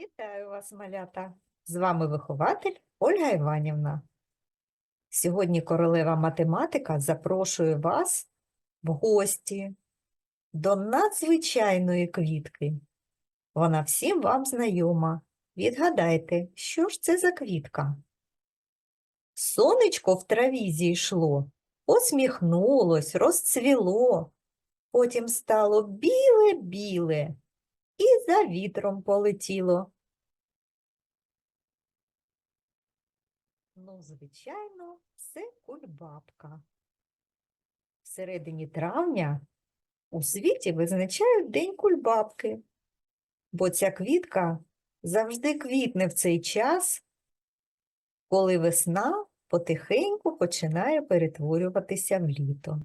Вітаю вас, малята! З вами вихователь Ольга Іванівна. Сьогодні королева математика запрошує вас в гості до надзвичайної квітки. Вона всім вам знайома. Відгадайте, що ж це за квітка? Сонечко в траві зійшло, посміхнулось, розцвіло, потім стало біле-біле і за вітром полетіло. Ну, звичайно, це кульбабка. Всередині травня у світі визначають День кульбабки, бо ця квітка завжди квітне в цей час, коли весна потихеньку починає перетворюватися в літо.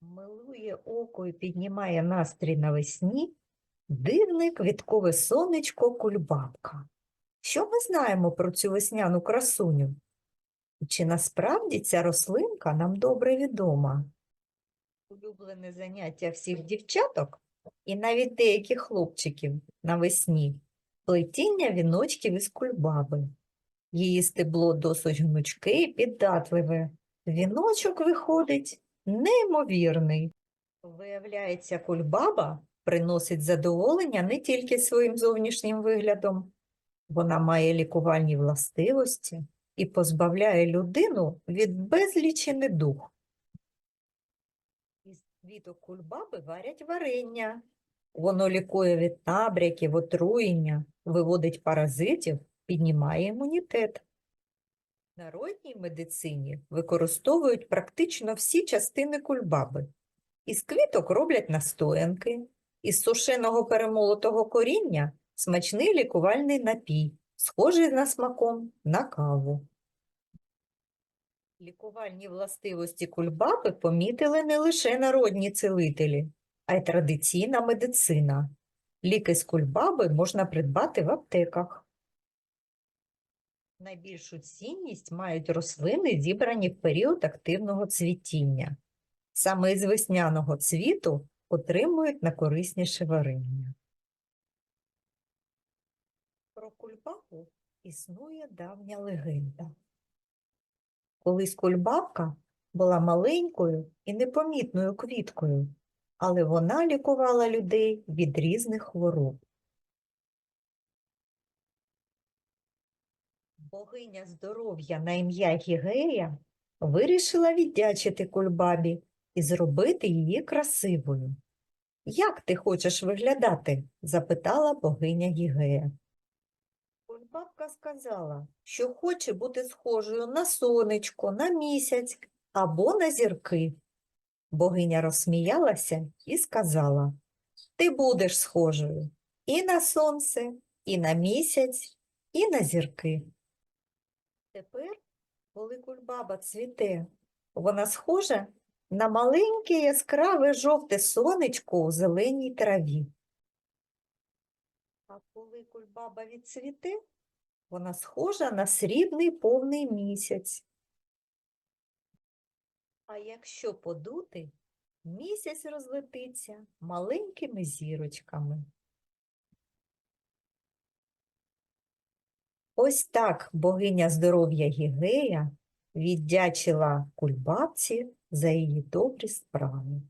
Милує око і піднімає настрій навесні дивне квіткове сонечко кульбабка. Що ми знаємо про цю весняну красуню? Чи насправді ця рослинка нам добре відома? Улюблене заняття всіх дівчаток і навіть деяких хлопчиків навесні плетіння віночків із кульбаби. Її стебло досить гнучке і піддатливе. Віночок виходить неймовірний. Виявляється, кульбаба приносить задоволення не тільки своїм зовнішнім виглядом, вона має лікувальні властивості і позбавляє людину від безлічі недуг. Із квіток кульбаби варять варення. Воно лікує від набряків, отруєння, виводить паразитів, піднімає імунітет. В народній медицині використовують практично всі частини кульбаби. Із квіток роблять настоянки, із сушеного перемолотого коріння смачний лікувальний напій, схожий на смаком на каву. Лікувальні властивості кульбаби помітили не лише народні цілителі, а й традиційна медицина. Ліки з кульбаби можна придбати в аптеках. Найбільшу цінність мають рослини, зібрані в період активного цвітіння. Саме із весняного цвіту отримують найкорисніше варення. Про кульбабу існує давня легенда. Колись кульбабка була маленькою і непомітною квіткою, але вона лікувала людей від різних хвороб. Богиня здоров'я на ім'я Гігея вирішила віддячити кульбабі і зробити її красивою. Як ти хочеш виглядати? запитала богиня Гігея. Кульбабка сказала, що хоче бути схожою на сонечко, на місяць або на зірки. Богиня розсміялася і сказала, ти будеш схожою і на сонце, і на місяць, і на зірки. Тепер, коли кульбаба цвіте, вона схожа на маленьке яскраве жовте сонечко у зеленій траві. А коли кульбаба відцвіте, вона схожа на срібний повний місяць. А якщо подути, місяць розлетиться маленькими зірочками. Ось так богиня здоров'я Гігея віддячила кульбабці за її добрі справи.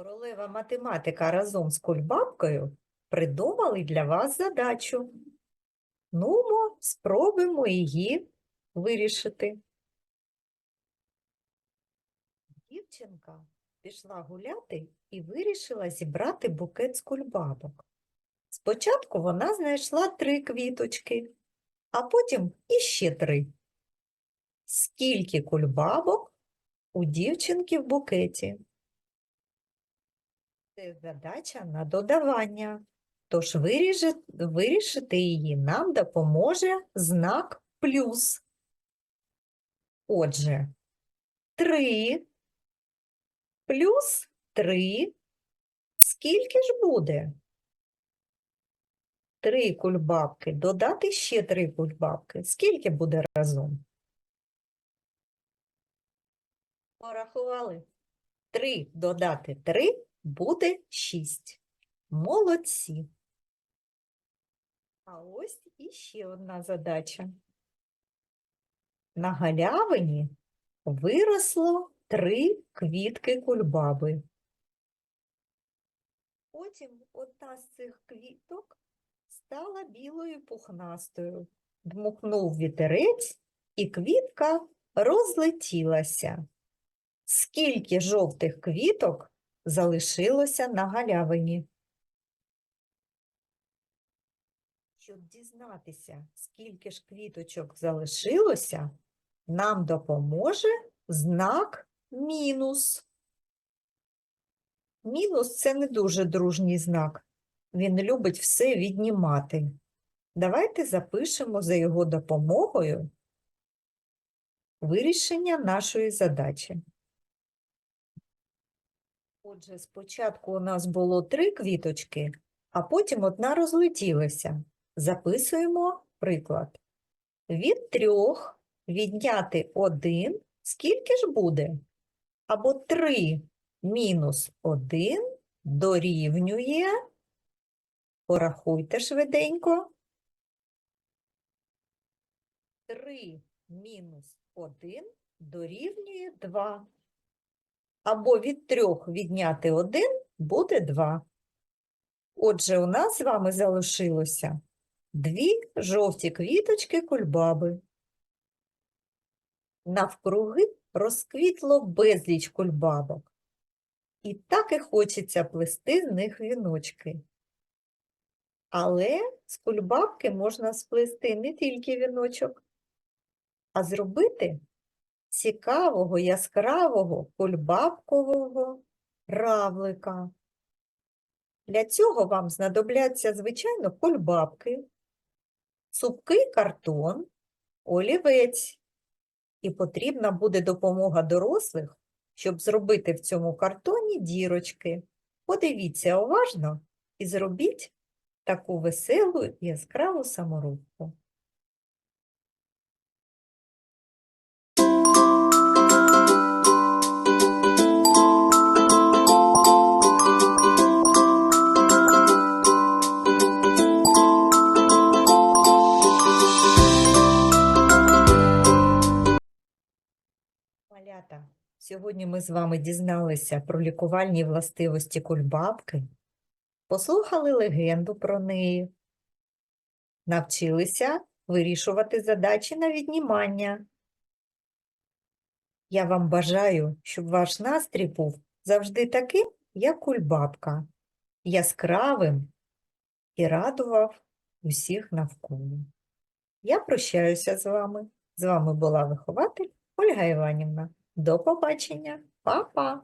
Королева математика разом з кульбабкою придумали для вас задачу. Нумо, спробуємо її вирішити. Дівчинка пішла гуляти і вирішила зібрати букет з кульбабок. Спочатку вона знайшла три квіточки, а потім іще три. Скільки кульбабок у дівчинки в букеті? Це задача на додавання. Тож вирішити її нам допоможе знак плюс. Отже, 3 плюс 3. Скільки ж буде? Три кульбабки. Додати ще три кульбабки. Скільки буде разом? Порахували. 3 додати 3 буде 6. Молодці. А ось іще одна задача. На галявині виросло три квітки кульбаби. Потім одна з цих квіток стала білою пухнастою. Дмухнув вітерець, і квітка розлетілася. Скільки жовтих квіток залишилося на галявині? Щоб дізнатися, скільки ж квіточок залишилося, нам допоможе знак мінус. Мінус це не дуже дружній знак. Він любить все віднімати. Давайте запишемо за його допомогою вирішення нашої задачі. Отже, спочатку у нас було три квіточки, а потім одна розлетілася. Записуємо приклад. Від трьох відняти один, скільки ж буде? Або 3 мінус 1 дорівнює, порахуйте швиденько, 3 мінус 1 дорівнює 2. Або від 3 відняти 1 буде 2. Отже, у нас з вами залишилося дві жовті квіточки кульбаби. Навкруги розквітло безліч кульбабок. І так і хочеться плести з них віночки. Але з кульбабки можна сплести не тільки віночок, а зробити цікавого, яскравого кульбабкового равлика. Для цього вам знадобляться, звичайно, кульбабки, цупкий картон, олівець. І потрібна буде допомога дорослих, щоб зробити в цьому картоні дірочки. Подивіться уважно і зробіть таку веселу яскраву саморубку. Сьогодні ми з вами дізналися про лікувальні властивості кульбабки, послухали легенду про неї, навчилися вирішувати задачі на віднімання. Я вам бажаю, щоб ваш настрій був завжди таким, як кульбабка, яскравим і радував усіх навколо. Я прощаюся з вами. З вами була вихователь Ольга Іванівна. До побачення. Па-па!